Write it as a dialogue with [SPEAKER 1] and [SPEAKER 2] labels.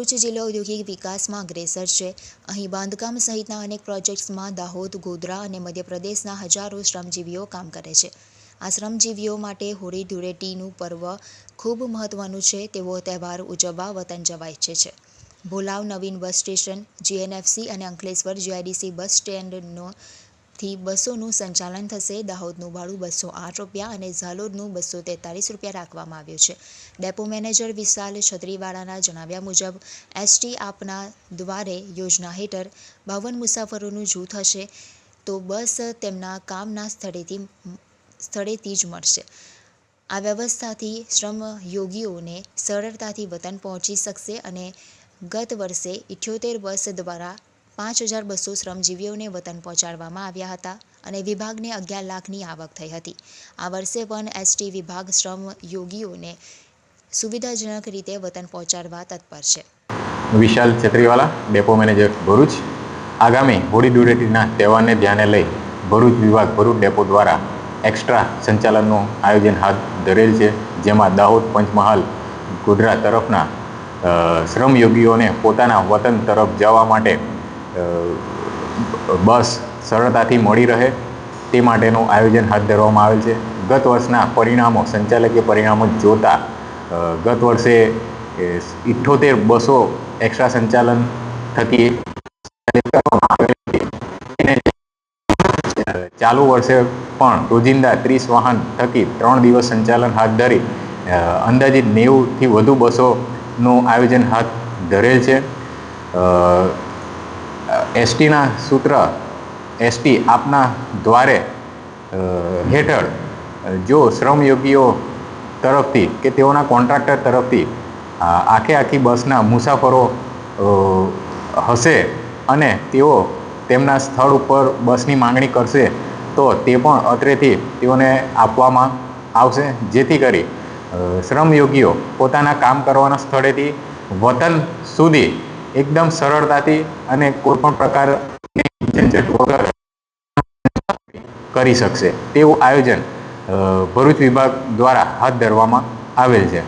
[SPEAKER 1] ભરૂચ જિલ્લો ઔદ્યોગિક વિકાસમાં અગ્રેસર છે. અહીં બાંધકામ સહિતના અનેક પ્રોજેક્ટ્સમાં દાહોદ, ગોધરા અને મધ્યપ્રદેશના હજારો શ્રમજીવીઓ કામ કરે છે. આ શ્રમજીવીઓ માટે હોળી ધૂળેટીનું પર્વ ખૂબ મહત્વનું છે. તેવો તહેવાર ઉજવવા વતન જવા ઈચ્છે છે. ભોલાવ નવીન બસ સ્ટેશન, જીએનએફસી અને અંકલેશ્વર જીઆઈડીસી બસ સ્ટેન્ડનો થી બસોનું સંચાલન થશે. દાહોદનું ભાડું બસો આઠ રૂપિયા અને ઝાલોદનું બસો તેતાલીસ રૂપિયા રાખવામાં આવ્યું છે. ડેપો મેનેજર વિશાલ છત્રીવાળાના જણાવ્યા મુજબ, એસટી આપના દ્વારે યોજના હેઠળ બાવન મુસાફરોનું જૂથ હશે તો બસ તેમના કામના સ્થળેથી સ્થળેથી જ મળશે. આ વ્યવસ્થાથી શ્રમયોગીઓને સરળતાથી વતન પહોંચી શકશે અને ગત વર્ષે ઇઠ્યોતેર બસ દ્વારા પાંચ હજાર બસો શ્રમજીવીઓને વતન પહોંચાડવામાં આવ્યા હતા અને વિભાગને અગિયાર લાખની આવક થઈ હતી. આ વર્ષે પણ એસટી વિભાગ શ્રમયોગીઓને સુવિધાજનક રીતે વતન પહોંચાડવા તત્પર છે.
[SPEAKER 2] Vishal Chhatriwala, depot manager Bharuch. આગામી હોળી ધૂળેટીના તહેવારને ધ્યાને લઈ ભરૂચ વિભાગ ભરૂચ ડેપો દ્વારા એક્સ્ટ્રા સંચાલનનું આયોજન હાથ ધરેલ છે, જેમાં દાહોદ પંચમહાલ, ગોધરા તરફના શ્રમયોગીઓને પોતાના વતન તરફ જવા માટે બસ સરળતાથી મળી રહે તે માટેનું આયોજન હાથ ધરવામાં આવેલ છે. ગત વર્ષના પરિણામો, સંચાલકીય પરિણામો જોતા ગત વર્ષે ઇઠ્ઠોતેર બસો એક્સ્ટ્રા સંચાલન થકી ચાલુ વર્ષે પણ રોજિંદા ત્રીસ વાહન થકી ત્રણ દિવસ સંચાલન હાથ ધરી અંદાજિત નેવુંથી વધુ બસોનું આયોજન હાથ ધરેલ છે. એસટીના સૂત્ર, એસટી આપના દ્વારે હેઠળ જો શ્રમયોગીઓ તરફથી કે તેઓના કોન્ટ્રાક્ટર તરફથી આખે આખી બસના મુસાફરો હશે અને તેઓ તેમના સ્થળ ઉપર બસની માંગણી કરશે, તો તે પણ અત્રેથી તેઓને આપવામાં આવશે. જેથી કરી શ્રમયોગીઓ પોતાના કામ કરવાના સ્થળેથી વતન સુધી એકદમ સરળતાથી અને કોઈપણ પ્રકારની ઝંઝટ વગર કરી શકશે. તેવું આયોજન ભરૂચ વિભાગ દ્વારા હાથ ધરવામાં આવેલ છે.